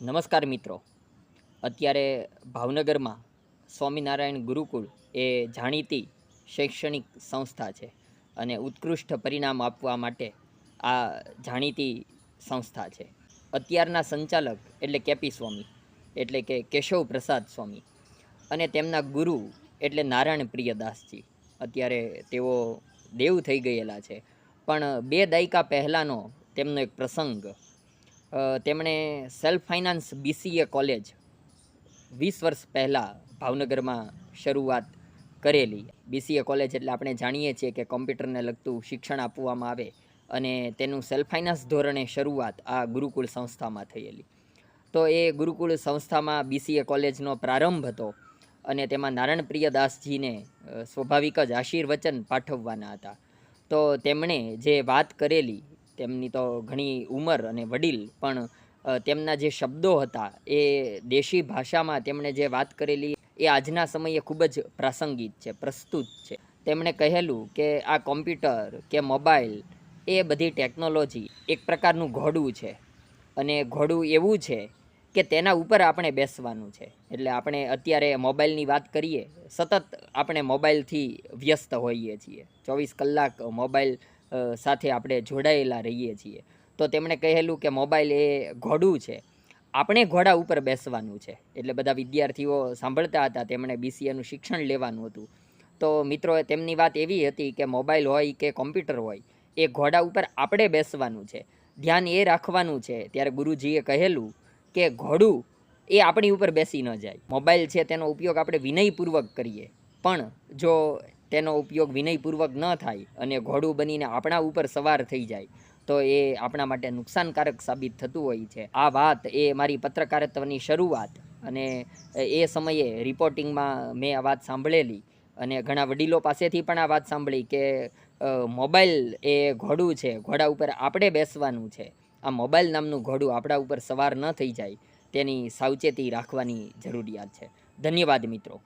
નમસ્કાર મિત્રો. અત્યારે ભાવનગરમાં સ્વામિનારાયણ ગુરુકુળ એ જાણીતી શૈક્ષણિક સંસ્થા છે અને ઉત્કૃષ્ટ પરિણામ આપવા માટે આ જાણીતી સંસ્થા છે. અત્યારના સંચાલક એટલે કેપી સ્વામી, એટલે કે કેશવ પ્રસાદ સ્વામી અને તેમના ગુરુ એટલે નારાયણ પ્રિયદાસજી. અત્યારે તેઓ દેવ થઈ ગયેલા છે. પણ બે દાયકા પહેલાંનો તેમનો એક પ્રસંગ તેમણે સેલ્ફ ફાઇનાન્સ બીસીએ કોલેજ વીસ વર્ષ પહેલાં ભાવનગરમાં શરૂઆત કરેલી. બીસીએ કોલેજ એટલે આપણે જાણીએ છીએ કે કોમ્પ્યુટરને લગતું શિક્ષણ આપવામાં આવે અને તેનું સેલ્ફ ફાઇનાન્સ ધોરણે શરૂઆત આ ગુરુકુળ સંસ્થામાં થયેલી. તો એ ગુરુકુળ સંસ્થામાં બીસીએ કોલેજનો પ્રારંભ હતો અને તેમાં નારાયણ પ્રિયદાસજીને અ, સ્વાભાવિક જ આશીર્વચન પાઠવવાના હતા. તો તેમણે જે વાત કરેલી તેમની તો ઘણી ઉંમર અને વડીલ, પણ તેમના જે શબ્દો હતા એ દેશી ભાષામાં તેમણે જે વાત કરેલી એ આજના સમયે ખૂબ જ પ્રાસંગિક છે, પ્રસ્તુત છે. તેમણે કહેલું કે આ કોમ્પ્યુટર કે મોબાઈલ એ બધી ટેકનોલોજી એક પ્રકારનું ઘોડું છે. અને ઘોડું એવું છે કે તેના ઉપર આપણે બેસવાનું છે. એટલે આપણે અત્યારે મોબાઈલની વાત કરીએ, સતત આપણે મોબાઈલથી વ્યસ્ત હોઈએ છીએ. ચોવીસ કલાક મોબાઈલ સાથે આપણે જોડાયેલા રહીએ છીએ. તો તેમણે કહેલું કે મોબાઈલ એ ઘોડું છે. આપણે ઘોડા ઉપર બેસવાનું છે. એટલે બધા વિદ્યાર્થીઓ સાંભળતા હતા, તેમણે બીસીએનું શિક્ષણ લેવાનું હતું. તો મિત્રો તેમની વાત એવી હતી કે મોબાઈલ હોય કે કોમ્પ્યુટર હોય, એ ઘોડા ઉપર આપણે બેસવાનું છે. ધ્યાન એ રાખવાનું છે. ત્યારે ગુરુજીએ કહેલું કે ઘોડું એ આપણી ઉપર બેસી ન જાય. મોબાઈલ છે, તેનો ઉપયોગ આપણે વિનયપૂર્વક કરીએ. પણ જો તેનો ઉપયોગ વિનયપૂર્વક ન થાય અને ઘોડું બનીને આપણા ઉપર સવાર થઈ જાય, તો એ આપણા માટે નુકસાનકારક સાબિત થતું હોય છે. આ વાત એ મારી પત્રકારત્વની શરૂઆત અને એ સમયે રિપોર્ટિંગમાં મેં આ વાત સાંભળેલી અને ઘણા વડીલો પાસેથી પણ આ વાત સાંભળી કે મોબાઈલ એ ઘોડું છે, ઘોડા ઉપર આપણે બેસવાનું છે. આ મોબાઈલ નામનું ઘોડું આપણા ઉપર સવાર ન થઈ જાય, તેની સાવચેતી રાખવાની જરૂરિયાત છે. ધન્યવાદ મિત્રો.